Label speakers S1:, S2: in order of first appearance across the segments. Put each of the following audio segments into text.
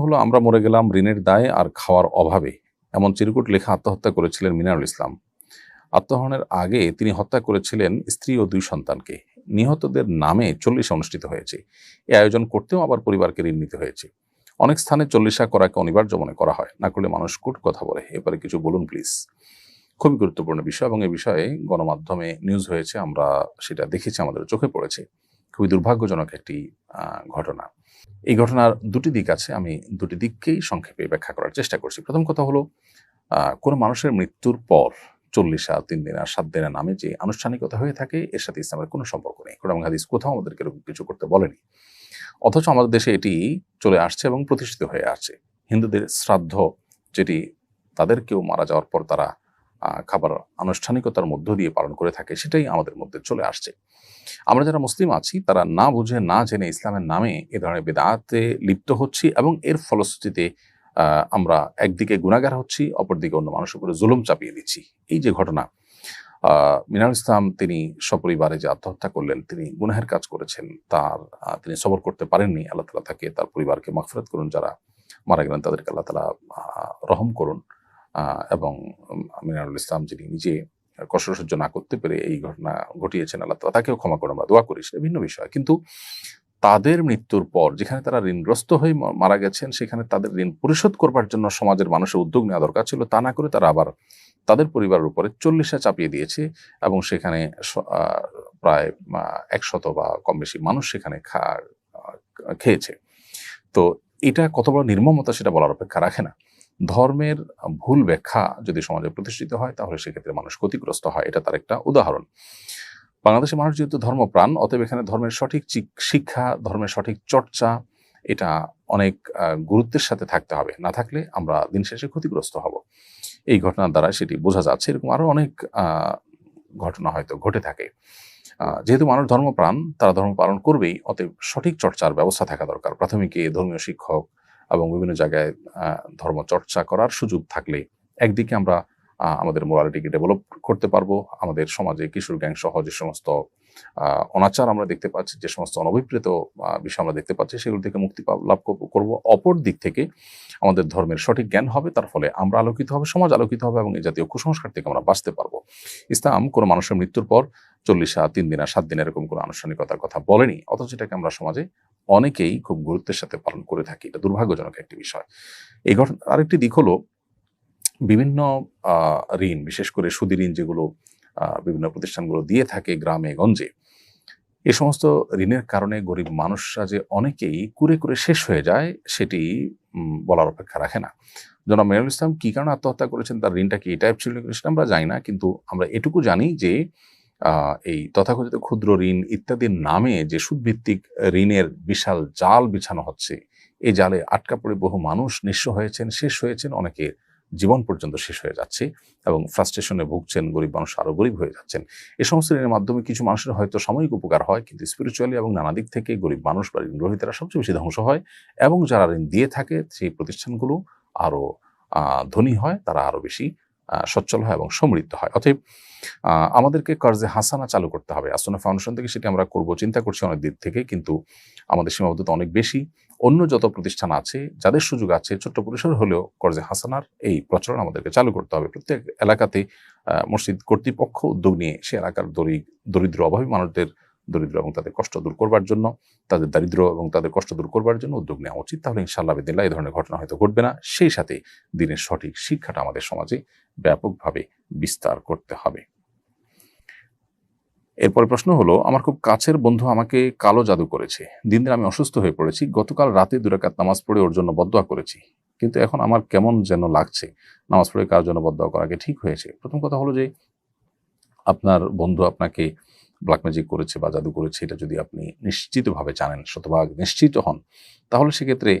S1: হলো, আমরা মরে গেলাম ঋণের দায়ে আর খাওয়ার অভাবে। এমন চিরকুট লেখা আত্মহত্যা করেছিলেন মিনারুল ইসলাম। আত্মহরণের আগে তিনি হত্যা করেছিলেন স্ত্রী ও দুই সন্তানকে। নিহতদের নামে চল্লিশা অনুষ্ঠিত হয়েছে। এই আয়োজন করতেও আবার পরিবারকে ঋণ নিতে হয়েছে। অনেক স্থানে চল্লিশা করাকে অনিবার্য মনে করা হয়। না করলে মানুষ কুট কথা বলে। এবারে কিছু বলুন, প্লিজ। খুবই গুরুত্বপূর্ণ বিষয় এবং এই বিষয়ে গণমাধ্যমে নিউজ হয়েছে, আমরা সেটা দেখেছি, আমাদের চোখে পড়েছে। খুবই দুর্ভাগ্যজনক একটি ঘটনা। এই ঘটনার দুটি দিক আছে, আমি দুটি দিককেই সংক্ষেপে ব্যাখ্যা করার চেষ্টা করছি। প্রথম কথা হলো কোনো মানুষের মৃত্যুর পর চল্লিশা তিন দিন আর সাত দিনের নামে যে আনুষ্ঠানিকতা হয়ে থাকে, এর সাথে ইসলামের কোনো সম্পর্ক নেই। কোরআন হাদিস কোথাও আমাদেরকে এরকম কিছু করতে বলেনি। অথচ আমাদের দেশে এটি চলে আসছে এবং প্রতিষ্ঠিত হয়ে আসছে। হিন্দুদের শ্রাদ্ধ, যেটি তাদের কেউ মারা যাওয়ার পর তারা খাবার আনুষ্ঠানিকতার মধ্য দিয়ে পালন করে থাকে সেটাই আমাদের মধ্যে চলে আসছে। আমরা যারা মুসলিম আছি তারা না বুঝে না জেনে ইসলামের নামে এ ধরনের বেদাতে লিপ্ত হচ্ছি এবং এর ফলশ্রুতিতে আমরা একদিকে গুণাগার হচ্ছি অপরদিকে অন্য মানুষের উপরে জুলুম চাপিয়ে দিচ্ছি। এই যে ঘটনা আহ, মিনারুল ইসলাম তিনি সপরিবারে যে আত্মহত্যা করলেন তিনি গুনাহের কাজ করেছেন তার তিনি সবর করতে পারেননি আল্লাহ তালা তাকে তার পরিবারকে মাফরত করুন যারা মারা গেলেন তাদেরকে আল্লাহ তালা রহম করুন। এবং মিনারুল ইসলাম যিনি নিজে কষ্ট সহ্য না করতে পেরে এই ঘটনা ঘটিয়েছেন, আল্লাহ তাকেও ক্ষমা করে আমরা দোয়া করি, সেটা ভিন্ন বিষয়। কিন্তু তাদের মৃত্যুর পর যেখানে তারা ঋণগ্রস্ত হয়ে মারা গেছেন, সেখানে তাদের ঋণ পরিশোধ করবার জন্য সমাজের মানুষের উদ্যোগ নেওয়া দরকার ছিল। তা না করে তারা আবার তাদের পরিবারের উপরে চল্লিশে চাপিয়ে দিয়েছে এবং সেখানে প্রায় একশত বা কম বেশি মানুষ সেখানে খা খেয়েছে। তো এটা কত বড় নির্মমতা সেটা বলার অপেক্ষা রাখে না। ধর্মের ভুল ব্যাখ্যা যদি সমাজে প্রতিষ্ঠিত হয়, তাহলে সেক্ষেত্রে মানুষ ক্ষতিগ্রস্ত হয়। এটা তার একটা উদাহরণ। বাংলাদেশের মানুষ যেহেতু ধর্মপ্রাণ, অতএব এখানে ধর্মের সঠিক শিক্ষা, ধর্মের সঠিক চর্চা, এটা অনেক গুরুত্বের সাথে থাকতে হবে। না থাকলে আমরা দিন শেষে ক্ষতিগ্রস্ত হব। এই ঘটনার দ্বারা সেটি বোঝা যাচ্ছে। এরকম আরও অনেক ঘটনা হয়তো ঘটে থাকে। যেহেতু মানুষ ধর্মপ্রাণ, তারা ধর্ম পালন করবেই, অতএব সঠিক চর্চার ব্যবস্থা থাকা দরকার। প্রাথমিকে ধর্মীয় শিক্ষক এবং বিভিন্ন জায়গায় ধর্ম চর্চা করার সুযোগ থাকলে একদিকে আমরা আমাদের মোরালিটিকে ডেভেলপ করতে পারব, আমাদের সমাজে কিশোর গ্যাং সহ যে সমস্ত অনাচার আমরা দেখতে পাচ্ছি, যে সমস্ত অনভিপ্রেত বিষয় আমরা দেখতে পাচ্ছি, সেগুলো থেকে মুক্তি লাভ করব- অপর দিক থেকে আমাদের ধর্মের সঠিক জ্ঞান হবে, তার ফলে আমরা আলোকিত হবে, সমাজ আলোকিত হবে এবং এই জাতীয় কুসংস্কার থেকে আমরা বাঁচতে পারব। ইসলাম কোনো মানুষের মৃত্যুর পর চল্লিশ চল্লিশা তিন দিন আর সাত দিন এরকম কোনো আনুষ্ঠানিকতার কথা বলেনি, অথচ এটাকে আমরা সমাজে অনেকেই খুব গুরুত্বের সাথে পালন করে থাকি। এটা দুর্ভাগ্যজনক একটি বিষয়। এই ঘটনা আরেকটি দিক হলো বিভিন্ন ঋণ, বিশেষ করে সুদী ঋণ যেগুলো বিভিন্ন প্রতিষ্ঠানগুলো দিয়ে থাকে গ্রামে, গঞ্জে। এ সমস্ত ঋণের কারণে গরিব মানুষরা যে অনেকেই কুরে কুরে শেষ হয়ে যায়, সেটি বলার অপেক্ষা রাখে না। জনাব মেয়রুল ইসলাম কি কারণে আত্মহত্যা করেছেন, তার ঋণটা কি এই টাইপ ছিল সেটা আমরা জানি না, কিন্তু আমরা এটুকু জানি যে এই তথাকথিত ক্ষুদ্র ঋণ ইত্যাদির নামে যে সুদভিত্তিক ঋণের বিশাল জাল বিছানো হচ্ছে, এই জালে আটকা পড়ে বহু মানুষ নিঃস্ব হয়েছেন, শেষ হয়েছেন অনেকে জীবন পর্যন্ত শেষ হয়ে যাচ্ছে এবং ফ্রাস্ট্রেশনে ভুগছেন, গরিব মানুষ আরও গরিব হয়ে যাচ্ছেন। এ সমস্ত ঋণের মাধ্যমে কিছু মানুষের হয়তো সাময়িক উপকার হয়, কিন্তু স্পিরিচুয়ালি এবং নানা দিক থেকে গরিব মানুষ বা ঋণ গ্রহীতারা সবচেয়ে বেশি ধ্বংস হয় এবং যারা ঋণ দিয়ে থাকে, সেই প্রতিষ্ঠানগুলো আরও ধনী হয়, তারা আরও বেশি সচ্ছল হয় এবং সমৃদ্ধ হয়। অতএব আমাদেরকে কর্জে হাসানা চালু করতে হবে। আসনা ফাউন্ডেশন থেকে সেটি আমরা করব। চিন্তা করছি অনেক দিক থেকে, কিন্তু আমাদের সীমাবদ্ধতা অনেক বেশি। অন্য যত প্রতিষ্ঠান আছে, যাদের সুযোগ আছে, ছোট্ট পরিসর হলেও কর্জে হাসানার এই প্রচলন আমাদেরকে চালু করতে হবে। প্রত্যেক এলাকাতে মসজিদ কর্তৃপক্ষ উদ্যোগ নিয়ে সে এলাকার দরিদ্র, অভাবী মানুষদের দরিদ্র এবং তাদের কষ্ট দূর করবার জন্য, তাদের দারিদ্র এবং তাদের কষ্ট দূর করবার জন্য উদ্যোগ নেওয়া উচিত। তাহলে ইনশাআল্লাহ বিদিল্লাহ এই ধরনের ঘটনা হয়তো ঘটবে না। সেই সাথে দিনের সঠিক শিক্ষাটা আমাদের সমাজে ব্যাপকভাবে বিস্তার করতে হবে। এরপরে প্রশ্ন হলো, আমার খুব কাছের বন্ধু আমাকে কালো জাদু করেছে। দিন দিন আমি অসুস্থ হয়ে পড়েছি। গতকাল রাতে দুরাকাত নামাজ পড়ে ওর জন্য বদোয়া করেছি। কিন্তু এখন আমার কেমন যেন লাগছে। নামাজ পড়ে কার জন্য বদোয়া করাকে ঠিক হয়েছে? প্রথম কথা হলো যে, আপনার বন্ধু আপনাকে ব্ল্যাক ম্যাজিক করেছে বা জাদু করেছে, এটা যদি আপনি নিশ্চিতভাবে জানেন, শতভাগ নিশ্চিত হন, তাহলে সেক্ষেত্রে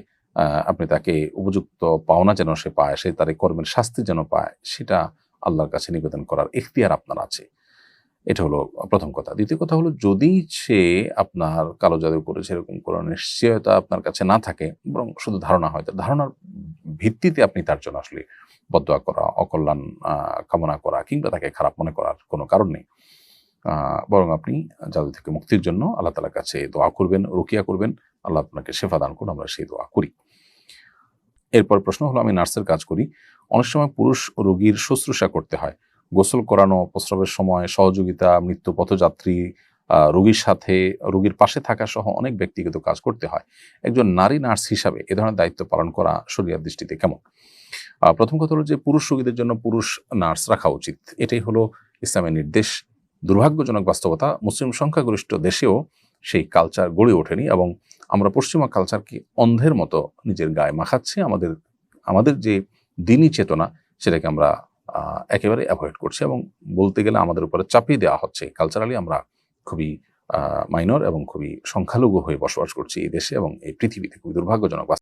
S1: আপনি তাকে উপযুক্ত পাওনা যেন সে পায়, সে তার কর্মের শাস্তি যেন পায়, সেটা আল্লাহর কাছে নিবেদন করার এখতিয়ার আপনার আছে। এটা হলো প্রথম কথা। দ্বিতীয় কথা হলো, যদি সে আপনার কালো জাদু করেছে, এরকম কোনো নিশ্চয়তা আপনার কাছে না থাকে, বরং শুধু ধারণা হয় ধারণার ভিত্তিতে আপনি তার জন্য আসলে বদয়া করা, অকল্যাণ কামনা করা, কিংবা তাকে খারাপ মনে করার কোনো কারণ নেই। বরং আপনি জাদু থেকে মুক্তির জন্য আল্লাহ তালার কাছে দোয়া করবেন, রুকিয়া করবেন। আল্লাহ আপনাকে শেফা দান করুন, আমরা সেই দোয়া করি। এরপর প্রশ্ন হলো, আমি নার্সের কাজ করি। অনেক সময় পুরুষ রোগীর শুশ্রূষা করতে হয়। গোসল করানো, প্রস্রাবের সময়, সহযোগিতা, মৃত্যু পথযাত্রী রোগীর সাথে, রোগীর পাশে থাকা সহ অনেক ব্যক্তিগত কাজ করতে হয়। একজন নারী নার্স হিসাবে এ ধরনের দায়িত্ব পালন করা শরিয়ার দৃষ্টিতে কেমন? প্রথম কথা হলো যে পুরুষ রোগীদের জন্য পুরুষ নার্স রাখা উচিত। এটাই হলো ইসলামের নির্দেশ। দুর্ভাগ্যজনক বাস্তবতা মুসলিম সংখ্যাগরিষ্ঠ দেশেও সেই কালচার গড়ে ওঠেনি এবং আমরা পশ্চিমা কালচারকে অন্ধের মতো নিজের গায়ে মাখাচ্ছি। আমাদের আমাদের যে দিনই চেতনা সেটাকে আমরা একেবারে অ্যাভয়েড করছি এবং বলতে গেলে আমাদের উপরে চাপিয়ে দেওয়া হচ্ছে। কালচারালি আমরা খুবই মাইনর এবং খুবই সংখ্যালঘু হয়ে বসবাস করছি এই দেশে এবং এই পৃথিবীতে খুবই দুর্ভাগ্যজনক